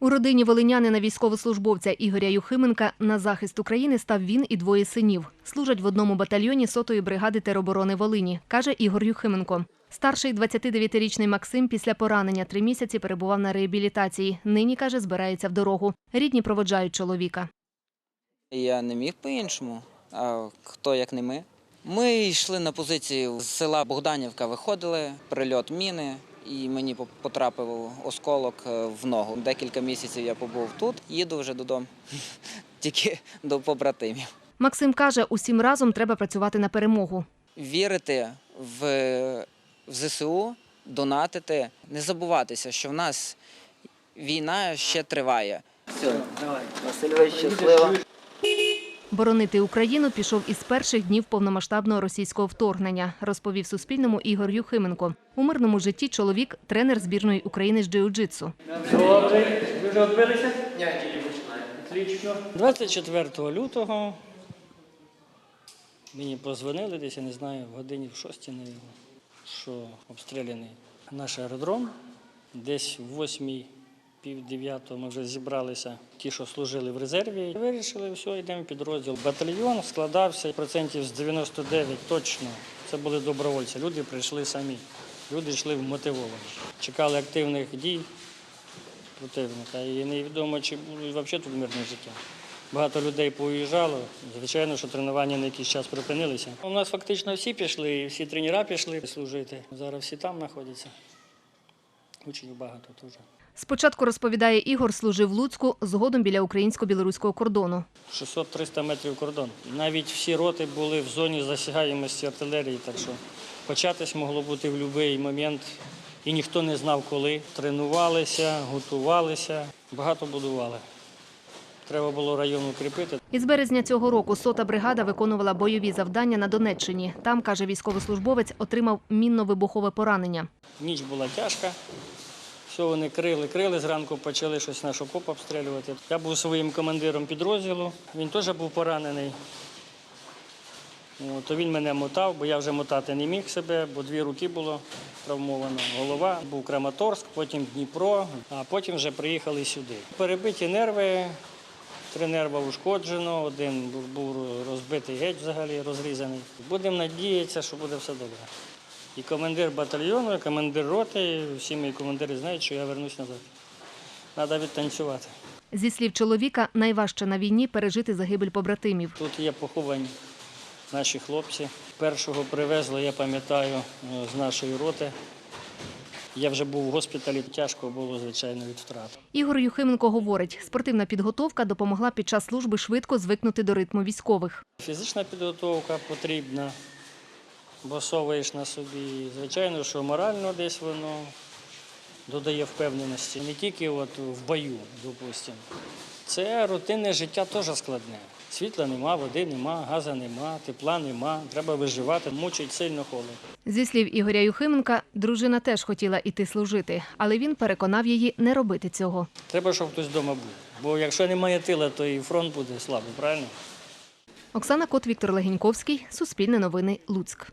У родині волинянина військовослужбовця Ігоря Юхименка на захист України став він і двоє синів. Служать в одному батальйоні сотої бригади тероборони Волині, каже Ігор Юхименко. Старший 29-річний Максим після поранення три місяці перебував на реабілітації. Нині каже, збирається в дорогу. Рідні проводжають чоловіка. Я не міг по-іншому. А хто як не ми? Ми йшли на позиції з села Богданівка, виходили, прильот міни, і мені по- потрапив осколок е, в ногу. Декілька місяців я побув тут, їду вже додому, тільки до побратимів. Максим каже, усім разом треба працювати на перемогу. Вірити в, в ЗСУ, донатити, не забуватися, що в нас війна ще триває. Все, давай, Васильович, щасливо. Боронити Україну пішов із перших днів повномасштабного російського вторгнення, розповів Суспільному Ігор Юхименко. У мирному житті чоловік – тренер збірної України з джиу-джитсу. Добре. Ви вже відбилися? Ні, тільки починаю. Отлично. 24 лютого мені позвонили десь, я не знаю, в годині в 6, навіть, що обстріляний наш аеродром. Десь в 8 пів дев'ятого ми вже зібралися ті, що служили в резерві. Вирішили, все, йдемо в підрозділ. Батальйон складався процентів з 99 точно. Це були добровольці. Люди прийшли самі. Люди йшли вмотивовані. Чекали активних дій противника. І невідомо, чи було взагалі тут мирне життя. Багато людей поїжджало. Звичайно, що тренування на якийсь час припинилися. У нас фактично всі пішли, і всі тренера пішли служити. Зараз всі там знаходяться. Учнів багато теж. Спочатку, розповідає Ігор, служив в Луцьку, згодом біля українсько-білоруського кордону. 600-300 метрів кордон. Навіть всі роти були в зоні засягаємості артилерії, так що початись могло бути в будь-який момент. І ніхто не знав коли. Тренувалися, готувалися, багато будували. Треба було район укріпити. Із березня цього року сота бригада виконувала бойові завдання на Донеччині. Там, каже військовослужбовець, отримав мінно-вибухове поранення. Ніч була тяжка. Все вони крили, крили. Зранку почали щось наш окоп обстрілювати. Я був своїм командиром підрозділу. Він теж був поранений. То він мене мотав, бо я вже мотати не міг себе, бо дві руки було травмовано. Голова був Краматорськ, потім Дніпро, а потім вже приїхали сюди. Перебиті нерви, три нерва ушкоджено, один був розбитий геть взагалі розрізаний. Будемо надіятися, що буде все добре. І командир батальйону, і командир роти, і всі мої командири знають, що я вернусь назад. Треба відтанцювати. Зі слів чоловіка, найважче на війні пережити загибель побратимів. Тут є поховані наші хлопці. Першого привезли, я пам'ятаю, е, з нашої роти. Я вже був в госпіталі, тяжко було, звичайно, від втрат. Ігор Юхименко говорить, спортивна підготовка допомогла під час служби швидко звикнути до ритму військових. Фізична підготовка потрібна, бо соваєш на собі. Звичайно, що морально десь воно додає впевненості. Не тільки от в бою, допустимо. Це рутинне життя теж складне. Світла нема, води нема, газу нема, тепла нема. Треба виживати, мучить сильно холод. Зі слів Ігоря Юхименка, дружина теж хотіла іти служити, але він переконав її не робити цього. Треба, щоб хтось вдома був. Бо якщо немає тила, то і фронт буде слабий, правильно? Оксана Кот, Віктор Легеньковський, Суспільне новини, Луцьк.